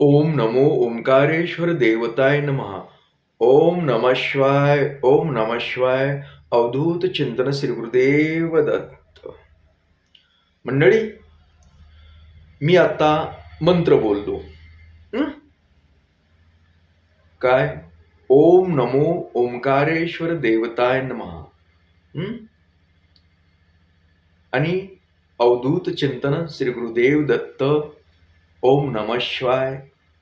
ओम नमो ओंकारेश्वर देवताय नमः। ओम नम शिवाय ओम नम शिवाय अवधूत चिंतन श्री गुरुदेव दत्त। मंडळी मी आता मंत्र बोललो काय? ओम नमो ओंकारेश्वर देवताय नमहा आणि अवधूत चिंतन श्री गुरुदेव दत्त ओम नम शिवाय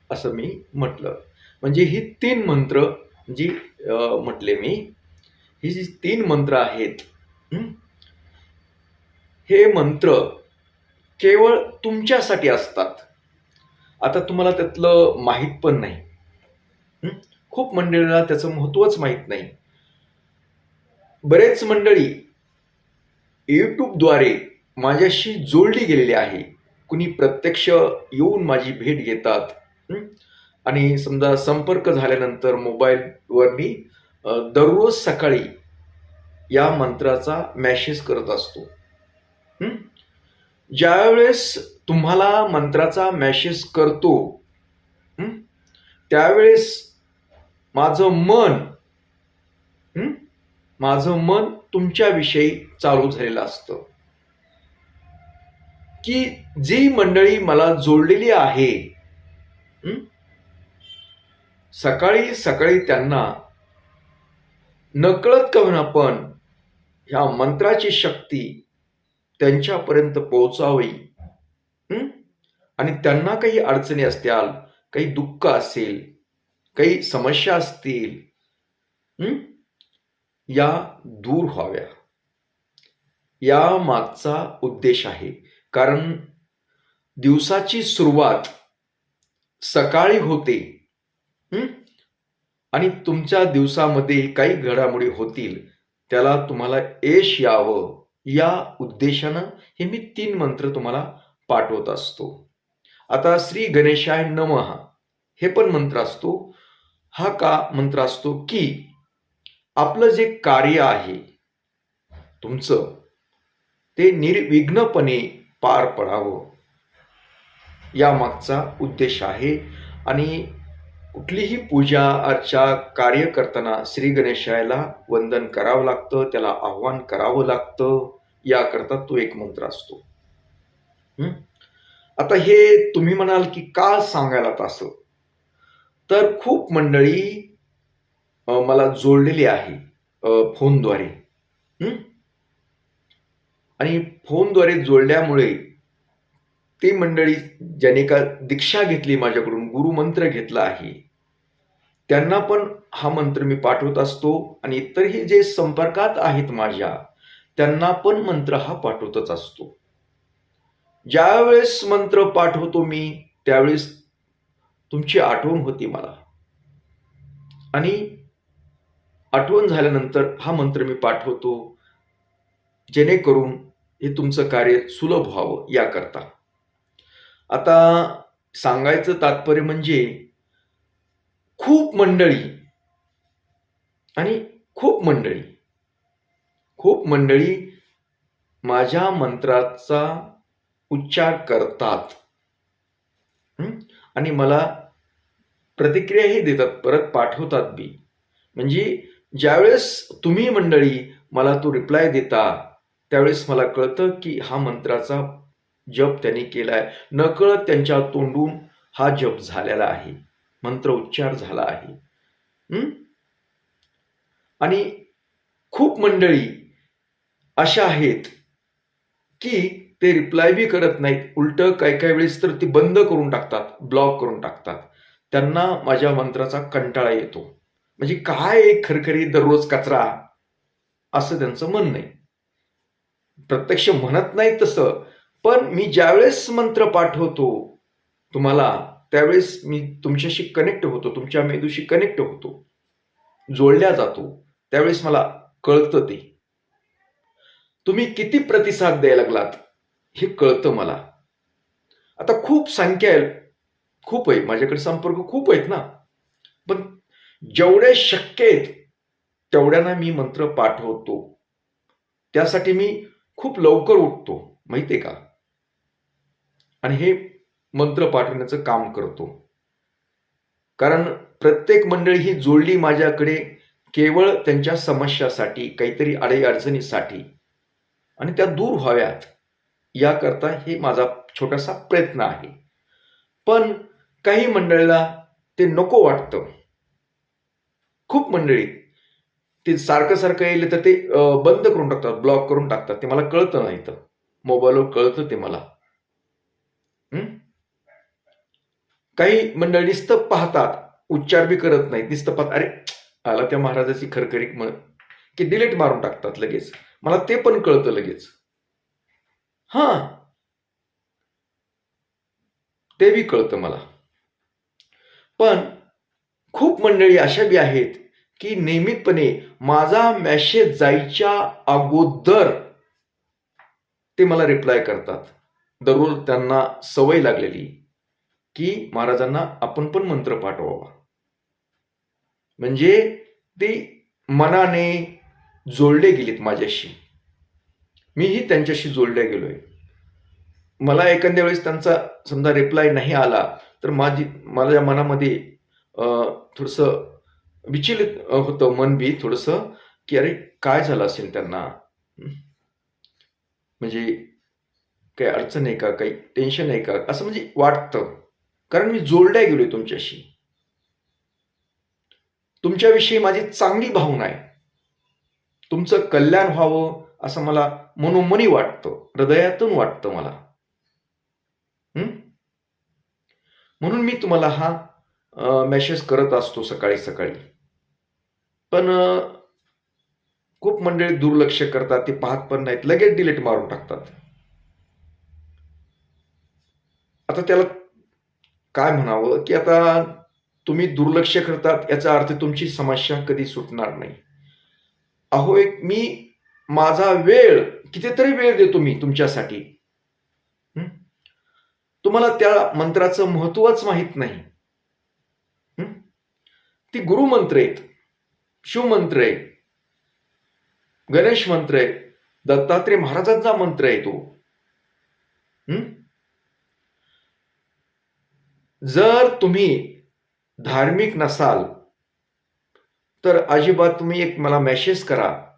असं मी म्हटलं. म्हणजे ही तीन मंत्र जी म्हटले मी ही जी तीन मंत्र आहेत हे? मंत्र केवळ तुमच्यासाठी असतात. आता तुम्हाला त्यातलं माहीत पण नाही. खूप मंडळीला त्याचं महत्त्वच माहीत नाही. बरेच मंडळी यूट्यूबद्वारे माझ्याशी जोडली गेलेली आहे. कुणी प्रत्यक्ष येऊन माझी भेट घेतात. आणि समजा संपर्क झाल्यानंतर मोबाईलवर मी दररोज सकाळी या मंत्राचा मॅसेज करत असतो. ज्यावेळेस तुम्हाला मंत्राचा मॅसेज करतो त्यावेळेस माझं मन माझं मन तुमच्याविषयी चालू झालेलं असतं. की जी मंडळी मला जोडलेली आहे सकाळी सकाळी त्यांना नकळत का होईना पण ह्या मंत्राची शक्ती त्यांच्यापर्यंत पोहोचावी आणि त्यांना काही अडचणी असतील काही दुःख असेल काही समस्या असतील या दूर व्हाव्या. या मागचा उद्देश आहे. कारण दिवसाची सुरुवात सकाळी होते आणि तुमच्या दिवसामध्ये काही घडामोडी होतील त्याला तुम्हाला यश यावं या उद्देशानं हे मी तीन मंत्र तुम्हाला पाठवत असतो. आता श्री गणेशाय नमः हे पण मंत्र असतो. हा का मंत्र असतो की आपलं जे कार्य आहे तुमचं ते निर्विघ्नपणे पार पडावं. या मागचा उद्देश आहे आणि कुठलीही पूजा अर्चा कार्य करताना श्री गणेशायला वंदन करावं लागतं त्याला आव्हान करावं लागतं याकरता तो एक मंत्र असतो. आता हे तुम्ही म्हणाल की का सांगायला असं तर खूप मंडळी मला जोडलेली आहे फोनद्वारे. आणि फोनद्वारे जोडल्यामुळे ती मंडळी ज्याने का दीक्षा घेतली माझ्याकडून गुरुमंत्र घेतला आहे त्यांना पण हा मंत्र मी पाठवत असतो आणि इतरही जे संपर्कात आहेत माझ्या त्यांना पण मंत्र हा पाठवतच असतो. ज्यावेळेस मंत्र पाठवतो मी त्यावेळेस तुमची आठवण होती मला. आणि आठवण झाल्यानंतर हा मंत्र मी पाठवतो. जेणेकरून हे तुमचं कार्य सुलभ व्हावं याकरता. आता सांगायचं तात्पर्य म्हणजे खूप मंडळी आणि खूप मंडळी. खूप मंडळी माझ्या मंत्राचा उच्चार करतात. आणि मला प्रतिक्रियाही देतात परत पाठवतात बी. म्हणजे ज्यावेळेस तुम्ही मंडळी मला तो रिप्लाय देता त्यावेळेस मला कळतं की हा मंत्राचा जप त्यांनी केलाय. नकळत त्यांच्या तोंडून हा जप झालेला आहे. मंत्र उच्चार झाला आहे. आणि खूप मंडळी अशा आहेत की ते रिप्लाय बी करत नाहीत. उलट काही काही वेळेस तर ती बंद करून टाकतात ब्लॉक करून टाकतात. त्यांना माझ्या मंत्राचा कंटाळा येतो. म्हणजे काय एक खरखरी दररोज कचरा? असं त्यांचं म्हणणं आहे. प्रत्यक्ष म्हणत नाही तसं पण मी ज्यावेळेस मंत्र पाठवतो तुम्हाला त्यावेळेस मी तुमच्याशी कनेक्ट होतो तुमच्या मेंदूशी कनेक्ट होतो. जोडल्या जातो. त्यावेळेस मला कळतं ते. तुम्ही किती प्रतिसाद द्यायला लागलात हे कळतं मला. आता खूप संख्या आहे खूप आहे माझ्याकडे संपर्क खूप आहेत ना. पण जेवढे शक्य आहेत तेवढ्यांना मी मंत्र पाठवतो. त्यासाठी मी खूप लवकर उठतो माहितीये का? आणि हे मंत्र पाठवण्याचं काम करतो. कारण प्रत्येक मंडळी ही जोडली माझ्याकडे केवळ त्यांच्या समस्यासाठी काहीतरी अडीअडचणीसाठी. आणि त्या दूर व्हाव्यात. याकरता हे माझा छोटासा प्रयत्न आहे. पण काही मंडळीला ते नको वाटतं. खूप मंडळी ते सारखं सारखं येईल तर ते बंद करून टाकतात ब्लॉक करून टाकतात. ते मला कळतं नाही तर मोबाईलवर कळतं ते मला. काही मंडळी नुसतं पाहतात. उच्चार बी करत नाही नुसतं पाहत अरे आला त्या महाराजाची खरखरीक म्हण. की डिलीट मारून टाकतात लगेच. मला ते पण कळतं लगेच. हा. ते बी कळतं मला. पण खूप मंडळी अशा बी आहेत की नियमितपणे माझा मॅसेज जायच्या अगोदर ते मला रिप्लाय करतात. दररोज त्यांना सवय लागलेली की महाराजांना आपण पण मंत्र पाठवावा. म्हणजे ते मनाने जोडले गेलेत माझ्याशी. मीही त्यांच्याशी जोडल्या गेलोय. मला एखाद्या वेळेस त्यांचा समजा रिप्लाय नाही आला तर माझी माझ्या मनामध्ये अं, थोडंसं विचलित होतं मन बी थोडंसं की अरे काय झालं असेल त्यांना? म्हणजे काही अडचण आहे का? काही टेन्शन आहे का? असं म्हणजे वाटतं. कारण मी जोडल्या गेलोय तुमच्याशी. तुमच्याविषयी माझी चांगली भावना आहे. तुमचं कल्याण व्हावं असं मला मनोमनी वाटतं. हृदयातून वाटतं मला. म्हणून मी तुम्हाला हा मेसेज करत असतो सकाळी सकाळी. पण खूप मंडळी दुर्लक्ष करतात ते पाहत पण नाहीत लगेच डिलीट मारून टाकतात. आता त्याला काय म्हणावं की आता तुम्ही दुर्लक्ष करतात याचा अर्थ तुमची समस्या कधी सुटणार नाही. अहो एक मी माझा वेळ कितीतरी वेळ देतो मी तुमच्यासाठी. तुम्हाला त्या मंत्राचं महत्वच माहीत नाही. ती गुरुमंत्र आहेत. शिवमंत्र आहे गणेश मंत्र आहे दत्तात्रय महाराजांचा मंत्र आहे तो. जर तुम्ही धार्मिक नसाल तर अजिबात तुम्ही एक मला मेसेज करा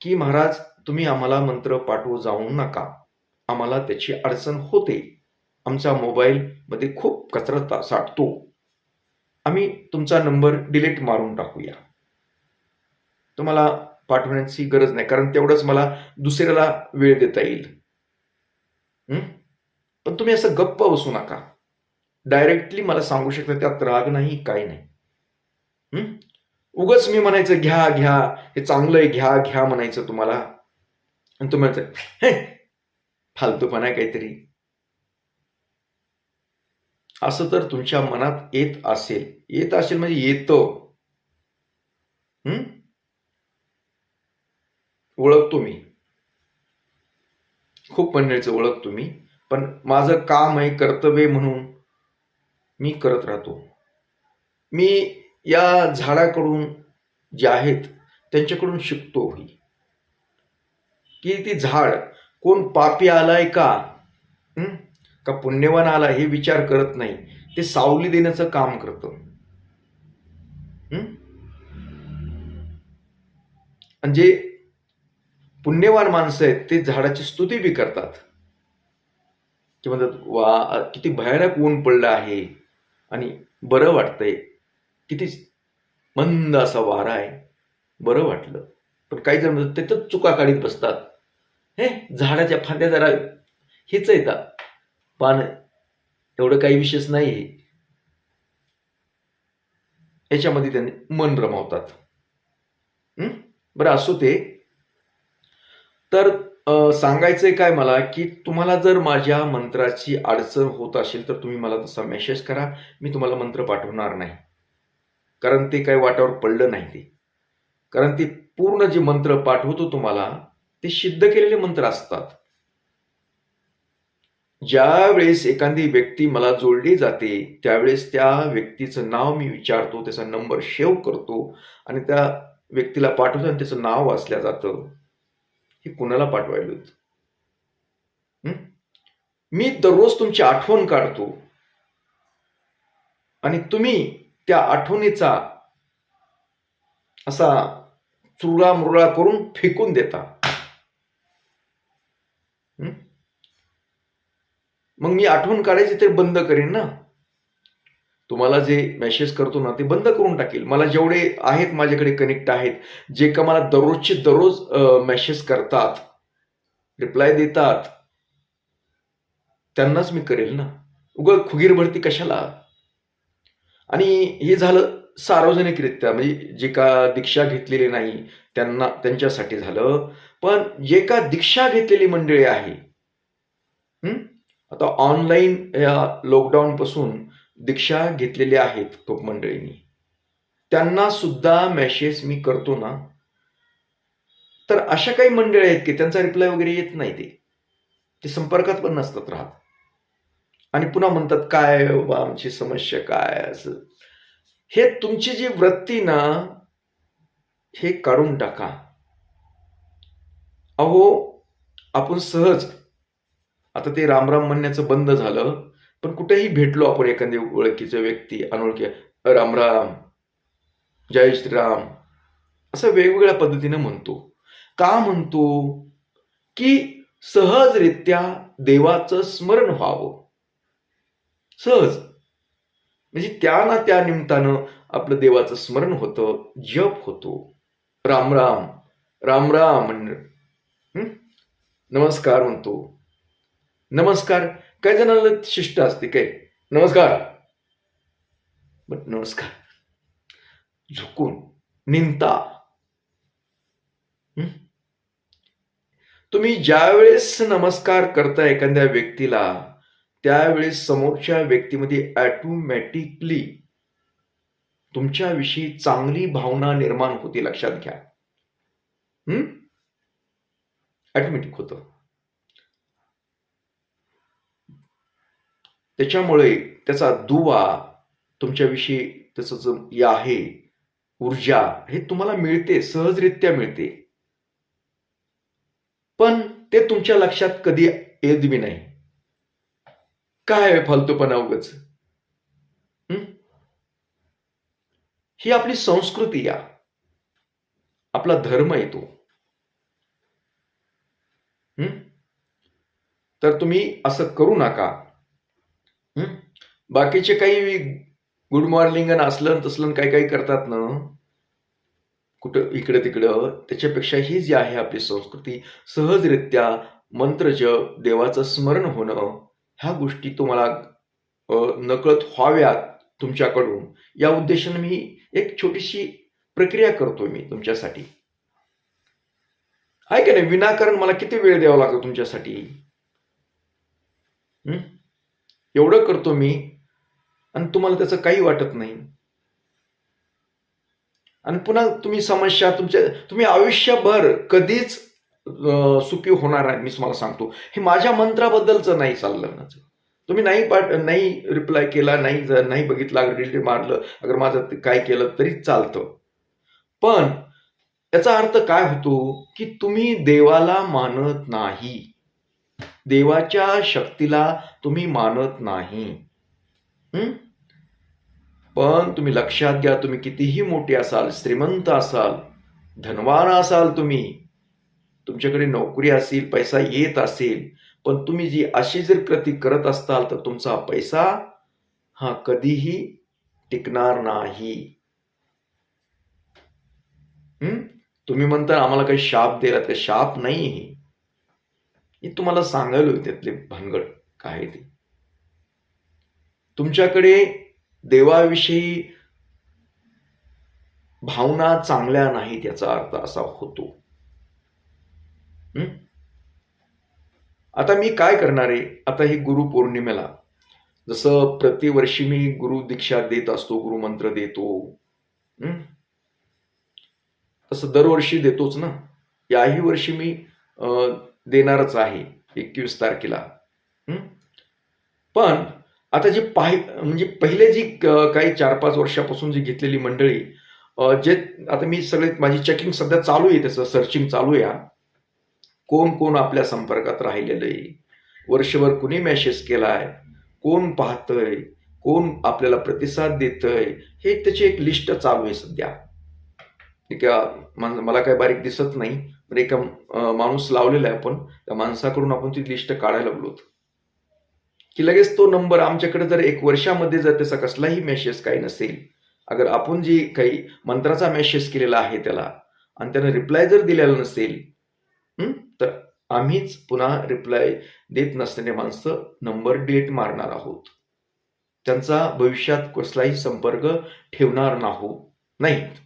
की महाराज तुम्ही आम्हाला मंत्र पाठवू जाऊ नका. आम्हाला त्याची अडचण होते. आमचा मोबाईलमध्ये खूप कचरा ता- साठतो. आम्ही तुमचा नंबर डिलीट मारून टाकूया. तुम्हाला पाठवण्याची गरज नाही. कारण तेवढंच मला दुसऱ्याला वेळ देता येईल. पण तुम्ही असं गप्प बसू नका. डायरेक्टली मला सांगू शकता त्यात राग नाही काही नाही. उगच मी म्हणायचं घ्या घ्या. हे चांगलं आहे घ्या घ्या म्हणायचं तुम्हाला. आणि तुम्ही म्हणायचं हे फालतूपणा आहे काहीतरी. असं तर तुमच्या मनात येत असेल. येत असेल म्हणजे येतं हं? ओळखतो मी. खूप मंडळीचं ओळखतो मी पण माझं काम आहे कर्तव्य म्हणून मी करत राहतो. मी या झाडाकडून जे आहेत त्यांच्याकडून शिकतोही की ती झाड कोण पापी आलाय का? का पुण्यवान आला हे विचार करत नाही. ते सावली देण्याचं काम करतं. जे पुण्यवान माणसं आहेत ते झाडाची स्तुती बी करतात. की म्हणतात वा किती भयानक ऊन पडलं आहे. आणि बरं वाटतंय. किती मंद असा वारा आहे. बरं वाटलं. पण काही जण म्हणतात तिथंच चुका काढीत बसतात. हे झाडाच्या फांद्या जरा हेच येतात पान एवढं काही विशेष नाही आहे. याच्यामध्ये त्यांनी मन रमावतात. बरं असो ते तर सांगायचंय काय मला की तुम्हाला जर माझ्या मंत्राची अडचण होत असेल तर तुम्ही मला तसा मेसेज करा. मी तुम्हाला मंत्र पाठवणार नाही. कारण ते काही वाटावर पडलं नाही ते. कारण ते पूर्ण जे मंत्र पाठवतो तुम्हाला ते सिद्ध केलेले मंत्र असतात. ज्या वेळेस एखादी व्यक्ती मला जोडली जाते त्यावेळेस त्या व्यक्तीचं नाव मी विचारतो त्याचा नंबर सेव्ह करतो आणि त्या व्यक्तीला पाठवतो आणि त्याचं नाव वाचल्या जातं. हे कुणाला पाठवायला होत? मी दररोज तुमची आठवण काढतो. आणि तुम्ही त्या आठवणीचा असा चुरळा मुरळा करून फेकून देता. मग मी आठवण काढायची ते बंद करीन ना? तुम्हाला जे मेसेज करतो ना ते बंद करून टाकेल. मला जेवढे आहेत माझ्याकडे कनेक्ट आहेत जे का मला दररोजचे दररोज मेसेज करतात रिप्लाय देतात त्यांनाच मी करेल ना. उगं खुगीर भरती कशाला? आणि हे झालं सार्वजनिकरित्या म्हणजे जे का दीक्षा घेतलेली नाही त्यांना त्यांच्यासाठी झालं. पण जे का दीक्षा घेतलेली मंडळी आहे आता ऑनलाईन या लॉकडाऊन पासून दीक्षा घेतलेल्या आहेत खूप मंडळींनी. त्यांना सुद्धा मेसेज मी करतो ना तर अशा काही मंडळी आहेत की त्यांचा रिप्लाय वगैरे येत नाही ते. ते संपर्कात पण नसतात राहत. आणि पुन्हा म्हणतात काय हो बाबा आमची समस्या काय? असं. हे तुमची जी वृत्ती ना हे काढून टाका. अहो आपण सहज आता ते रामराम म्हणण्याचं बंद झालं पण कुठेही भेटलो आपण एखादी ओळखीचं व्यक्ती अनोळखी रामराम जय श्रीराम असं वेगवेगळ्या पद्धतीने म्हणतो. का म्हणतो? की सहजरित्या देवाचं स्मरण व्हावं. सहज. म्हणजे त्या ना त्या निमित्तानं आपलं देवाचं स्मरण होतं जप होतो. राम राम राम राम नमस्कार म्हणतो. नमस्कार. काही जणांना शिष्ट असते काय? नमस्कार. बट नमस्कार. झुकून निंता. तुम्ही ज्यावेळेस नमस्कार करता एखाद्या व्यक्तीला त्यावेळेस समोरच्या व्यक्तीमध्ये ऑटोमॅटिकली तुमच्याविषयी चांगली भावना निर्माण होते लक्षात घ्या. हम्म होतं. त्याच्यामुळे त्याचा दुवा तुमच्याविषयी त्याचं जो या आहे ऊर्जा हे तुम्हाला मिळते सहजरित्या मिळते. पण ते तुमच्या लक्षात कधी येत बी नाही. काय फालतूपणा उगच? ही? आपली संस्कृती या. आपला धर्म येतो तर तुम्ही असं करू नका. हं? बाकीचे काही गुड मॉर्निंग असलं न तसलं न काही काही करतात ना. कुठं इकडं तिकडं त्याच्यापेक्षा ही जी आहे आपली संस्कृती सहजरित्या मंत्रजप देवाचं स्मरण होणं ह्या गोष्टी तुम्हाला अ, नकळत व्हाव्यात तुमच्याकडून. या उद्देशाने मी एक छोटीशी प्रक्रिया करतो मी तुमच्यासाठी. आहे का नाही? विनाकारण मला किती वेळ द्यावा लागतो तुमच्यासाठी? हं? एवढं करतो मी आणि तुम्हाला त्याचं काही वाटत नाही. आणि पुन्हा तुम्ही समस्या तुमच्या तुम्ही आयुष्यभर कधीच सुखी होणार आहे मी तुम्हाला सांगतो. हे माझ्या मंत्राबद्दलचं नाही चाललं माझं तुम्ही नाही पाठ नाही रिप्लाय केला नाही जर नाही बघितला डिलीट मारलं अगर माझं काय केलं तरी चालतं. पण याचा अर्थ काय होतो की तुम्ही देवाला मानत नाही. देवाच्या शक्तीला तुम्ही मानत नाही. पण तुम्ही लक्षात घ्या तुम्ही कितीही मोठे असाल श्रीमंत असाल धनवान असाल तुम्ही. तुमच्याकडे नोकरी असेल पैसा येत असेल पण तुम्ही जी अशी जर कृती करत असताल तर तुमचा पैसा हा कधीही टिकणार नाही. तुम्ही म्हणता आम्हाला काही शाप दिला तर शाप नाही मी तुम्हाला सांगायला त्यातले भानगड काय ते. तुमच्याकडे देवाविषयी भावना चांगल्या नाहीत याचा अर्थ असा होतो. आता मी काय करणार आहे? आता ही गुरु पौर्णिमेला. जसं प्रतिवर्षी मी गुरु दीक्षा देत असतो गुरुमंत्र देतो. तसं दरवर्षी देतोच ना. याही वर्षी मी अं, देणारच आहे एकवीस तारखेला. पण आता जी पाहि म्हणजे पहिले जी काही चार पाच वर्षापासून जी घेतलेली मंडळी जे आता मी सगळे माझी चेकिंग सध्या चालू आहे त्याचं सर्चिंग चालू आहे कोण कोण आपल्या संपर्कात राहिलेलं आहे? वर्षभर कुणी मेसेज केलाय? कोण पाहतंय? कोण आपल्याला प्रतिसाद देतंय? हे त्याची एक लिस्ट चालू आहे सध्या. मला काय बारीक दिसत नाही. पण एका माणूस लावलेला आहे आपण त्या माणसाकडून आपण ती लिस्ट काढायला लागलो की लगेच तो नंबर आमच्याकडे जर एक वर्षामध्ये जर त्याचा कसलाही मेसेज काही नसेल अगर आपण जी काही मंत्राचा मेसेज केलेला आहे त्याला आणि त्यानं रिप्लाय जर दिलेला नसेल तर आम्हीच पुन्हा रिप्लाय देत नसलेले माणसं नंबर डिलीट मारणार आहोत. त्यांचा भविष्यात कसलाही संपर्क ठेवणार नाहो. नाहीत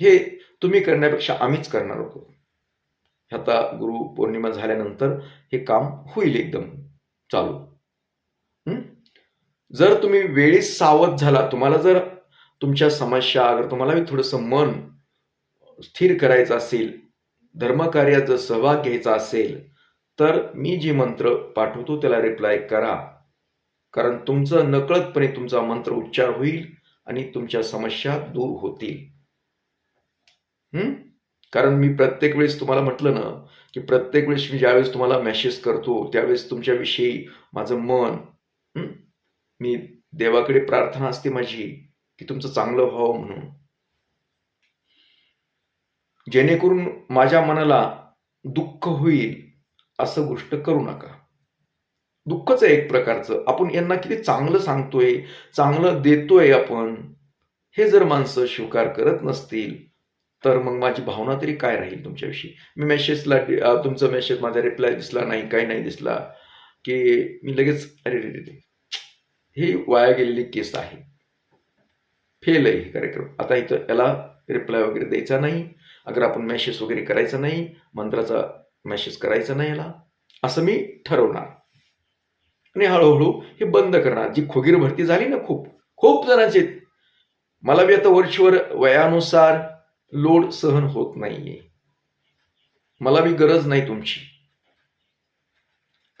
हे तुम्ही करण्यापेक्षा आम्हीच करणार आहोत आता गुरु पौर्णिमा झाल्यानंतर हे काम होईल एकदम चालू. जर तुम्ही वेळीच सावध झाला तुम्हाला जर तुमच्या समस्या अगर तुम्हाला थोडंसं मन स्थिर करायचं असेल धर्मकार्यात जर सहभाग घ्यायचा असेल तर मी जे मंत्र पाठवतो त्याला रिप्लाय करा. कारण तुमचं नकळतपणे तुमचा मंत्र उच्चार होईल आणि तुमच्या समस्या दूर होतील. कारण मी प्रत्येक वेळेस तुम्हाला म्हटलं ना की प्रत्येक वेळेस मी ज्यावेळेस तुम्हाला मेसेज करतो त्यावेळेस तुमच्याविषयी माझं मन मी देवाकडे प्रार्थना असते माझी की तुमचं चांगलं व्हावं म्हणून. जेणेकरून माझ्या मनाला दुःख होईल असं गोष्ट करू नका. दुःखच आहे एक प्रकारचं. आपण यांना किती चांगलं सांगतोय चांगलं देतोय आपण हे जर माणसं स्वीकार करत नसतील तर मग माझी भावना तरी काय राहील तुमच्याविषयी? मी मेसेजला तुमचा मेसेज माझा रिप्लाय दिसला नाही काही नाही दिसला की मी लगेच अरे रे रे रे ही वाया गेलेली केस आहे. फेल आहे हे कार्यक्रम. आता इथं याला रिप्लाय वगैरे द्यायचा नाही. अगर आपण मेसेज वगैरे करायचा नाही मंत्राचा मेसेज करायचा नाही याला असं मी ठरवणार. आणि हळूहळू हे बंद करणार. जी खोगीर भरती झाली ना खूप खूप जणांचे. मला बी आता वर्षभर वयानुसार लोड सहन होत नाहीये. मला मी गरज नाही तुमची.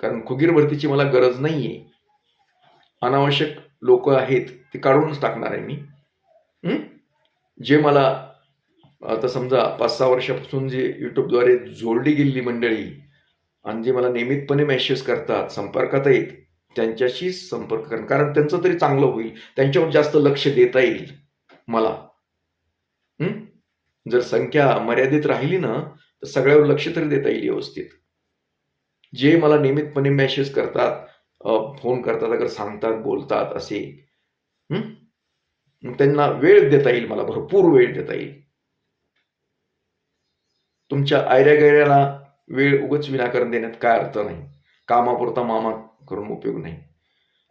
कारण खुगीर भरतीची मला गरज नाहीये. अनावश्यक लोक आहेत ते काढूनच टाकणार आहे मी. जे मला आता समजा पाच सहा वर्षापासून जे युट्यूबद्वारे जोडली गेलेली मंडळी आणि जे मला नियमितपणे मेसेज करतात संपर्कात येत त्यांच्याशी संपर्क करणं कारण त्यांचं तरी चांगलं होईल. त्यांच्यावर जास्त लक्ष देता येईल मला. जर संख्या मर्यादित राहिली ना तर सगळ्यावर लक्ष तरी देता येईल व्यवस्थित. जे मला नियमितपणे मेसेज करतात फोन करतात अगर सांगतात बोलतात असे त्यांना वेळ देता येईल मला भरपूर वेळ देता येईल. तुमच्या आयऱ्या गैऱ्याला वेळ उगच विनाकारण देण्यात काय अर्थ नाही. कामापुरता मामा करून उपयोग नाही.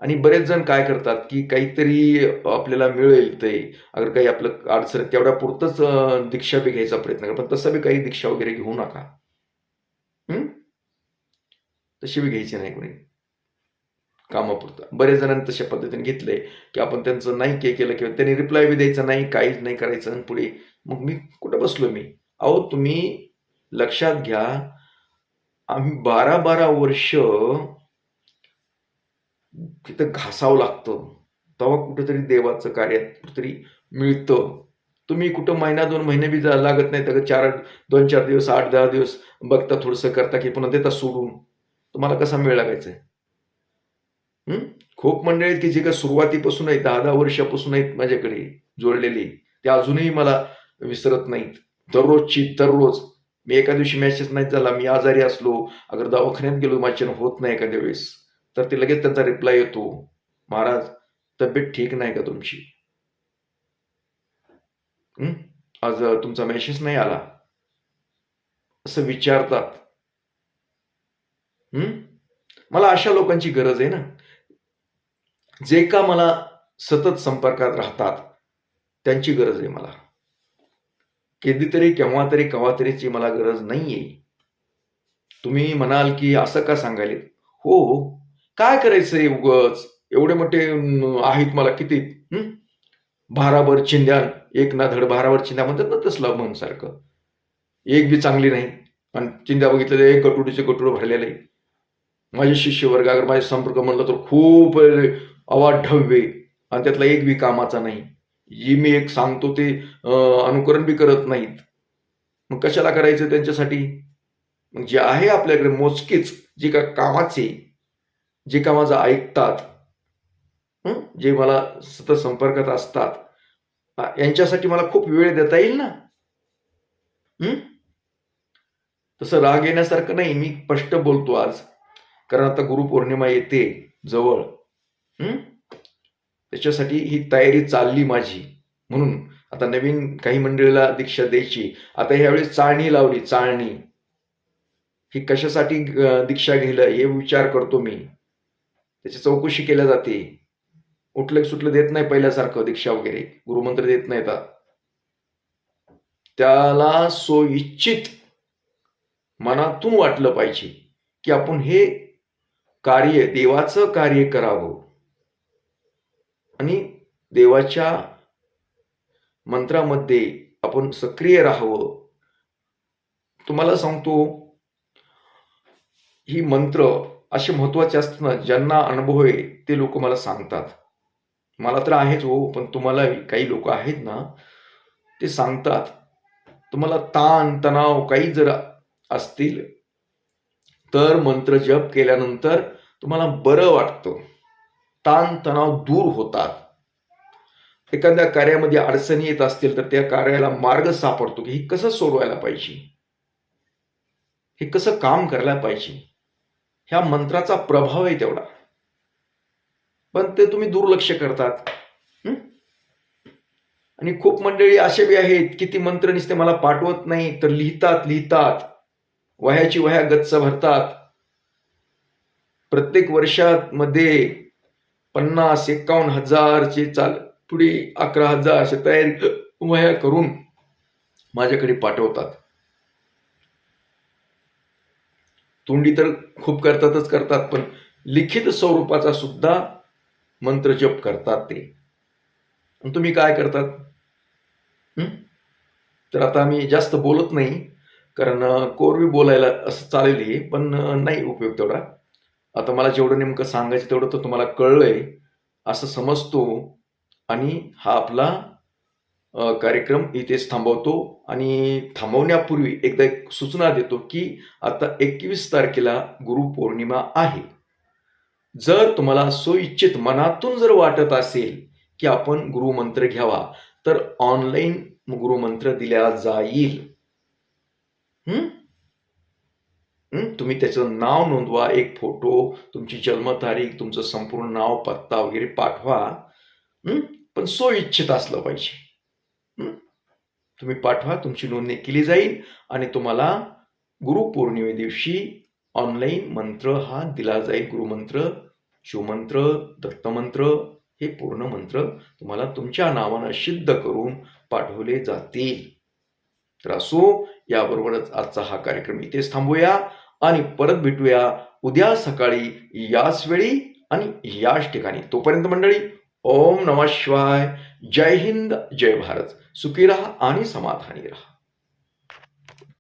आणि बरेच जण काय करतात की काहीतरी आपल्याला मिळेल ते. अगर काही आपलं अडचण तेवढ्या पुरतंच दीक्षा बी घ्यायचा प्रयत्न करा. पण तसं बी काही दीक्षा वगैरे घेऊ नका. तशी बी घ्यायची नाही कोणी. कामापुरतं. बरेच जणांनी तशा पद्धतीने घेतले की आपण त्यांचं नाही के केलं किंवा त्यांनी रिप्लाय बी द्यायचा नाही काहीच नाही करायचं आणि पुढे मग मी कुठं बसलो मी? अहो तुम्ही लक्षात घ्या आम्ही बारा बारा वर्ष तिथं घासावं लागतं. तेव्हा कुठेतरी देवाचं कार्य कुठेतरी मिळतं. तुम्ही कुठं महिना दोन महिने बी जा- लागत नाही तर चार दोन चार दिवस आठ दहा दिवस बघता थोडंसं करता की पुन्हा देता सोडून. तुम्हाला कसा वेळ लागायचा आहे? खूप मंडळी आहेत की जे का सुरुवातीपासून आहेत दहा दहा वर्षापासून आहेत माझ्याकडे जोडलेली ते अजूनही मला विसरत नाहीत. दररोजची दररोज. मी एका दिवशी मॅसेज नाही झाला मी आजारी असलो अगर दवाखान्यात गेलो माझ्यानं होत नाही एखाद्या वेळेस. तर ते लगेच त्यांचा रिप्लाय येतो. महाराज तब्येत ठीक नाही का तुमची? आज तुमचा मेसेज नाही आला? असं विचारतात. मला अशा लोकांची गरज आहे ना. जे का मला सतत संपर्कात राहतात त्यांची गरज आहे मला. कधीतरी केव्हा तरी केव्हा तरीची मला गरज नाहीये. तुम्ही म्हणाल की असं का सांगायले हो. हो. काय करायचंय उगच? एवढे मोठे आहेत मला किती? भाराभर चिंध्यान एक ना धड भाराभर चिंध्या म्हणतात ना तसलं मन सारखं. एक बी चांगली नाही. आणि चिंध्या बघितलं एक कटुडीचे कटुड भरलेलं आहे. माझे शिष्य वर्ग अगर माझे संपर्क म्हणलं तर खूप अवाढव्य आणि त्यातला एक बी कामाचा नाही. जी मी एक सांगतो ते अनुकरण बी करत नाहीत. मग कशाला करायचं त्यांच्यासाठी? मग जे आहे आपल्याकडे मोजकीच जी का कामाचे जे का माझं ऐकतात जे मला सतत संपर्कात असतात. यांच्यासाठी मला खूप वेळ देता येईल ना? तसं राग येण्यासारखं नाही. मी स्पष्ट बोलतो आज. कारण आता गुरुपौर्णिमा येते जवळ. त्याच्यासाठी ही तयारी चालली माझी. म्हणून आता नवीन काही मंडळीला दीक्षा द्यायची. आता ह्यावेळी चाळणी लावली चाळणी. ही कशासाठी दीक्षा घ्यायला हे विचार करतो मी. त्याची चौकशी केल्या जाते. उठलं सुटलं देत नाही पहिल्यासारखं दीक्षा वगैरे. गुरुमंत्र देत नाही आता. त्याला सोइच्छित मनातून वाटलं पाहिजे की आपण हे कार्य देवाचं कार्य करावं. आणि देवाच्या मंत्रामध्ये आपण सक्रिय राहावं. तुम्हाला सांगतो ही मंत्र असे महत्त्वाचे असतात ना ज्यांना अनुभव आहे ते लोक मला सांगतात. मला तर आहेच हो पण तुम्हाला काही लोक आहेत ना ते सांगतात. तुम्हाला ताण तणाव काही जर असतील तर मंत्र जप केल्यानंतर तुम्हाला बरं वाटतं. ताण तणाव दूर होतात. एखाद्या कार्यामध्ये अडचणी येत असतील तर त्या कार्याला मार्ग सापडतो की हे कसं सोडवायला पाहिजे? हे कसं काम करायला पाहिजे? ह्या मंत्राचा प्रभाव आहे तेवढा. पण ते तुम्ही दुर्लक्ष करतात. आणि खूप मंडळी असे बी आहेत की ती मंत्र नुसते मला पाठवत नाही तर लिहितात लिहितात. वह्याची वह्या गच्च भरतात. प्रत्येक वर्षात मध्ये पन्नास एकावन्न हजारचे चाल पुढे अकरा हजार असे तयारी वह्या करून माझ्याकडे पाठवतात. तोंडी तर खूप करतातच करतात पण लिखित स्वरूपाचा सुद्धा मंत्रजप करतात ते. तुम्ही काय करतात? तर आता मी जास्त बोलत नाही कारण कोरवी बोलायला असं चालेल आहे पण नाही उपयोग तेवढा आता मला जेवढं नेमकं सांगायचं तेवढं तर तुम्हाला कळलंय असं समजतो. आणि हा आपला कार्यक्रम इथेच थांबवतो आणि थांबवण्यापूर्वी एकदा एक सूचना देतो की आता एकवीस तारखेला गुरुपौर्णिमा आहे. जर तुम्हाला सोइच्छित मनातून जर वाटत असेल की आपण गुरुमंत्र घ्यावा तर ऑनलाईन गुरुमंत्र दिला जाईल. तुम्ही त्याचं नाव नोंदवा एक फोटो तुमची जन्मतारीख तुमचं संपूर्ण नाव पत्ता वगैरे पाठवा. पण पण सोइच्छित असलं पाहिजे. तुम्ही पाठवा तुमची नोंदणी केली जाईल आणि तुम्हाला गुरुपौर्णिमे दिवशी ऑनलाईन मंत्र हा दिला जाईल. गुरुमंत्र शिवमंत्र दत्तमंत्र हे पूर्ण मंत्र तुम्हाला तुमच्या नावानं सिद्ध करून पाठवले जातील. तर असो याबरोबरच आजचा हा कार्यक्रम इथेच थांबूया आणि परत भेटूया उद्या सकाळी याच वेळी आणि याच ठिकाणी. तोपर्यंत मंडळी ओम नमः शिवाय. जय हिंद जय भारत. सुखी राहा आणि समाधानी राहा.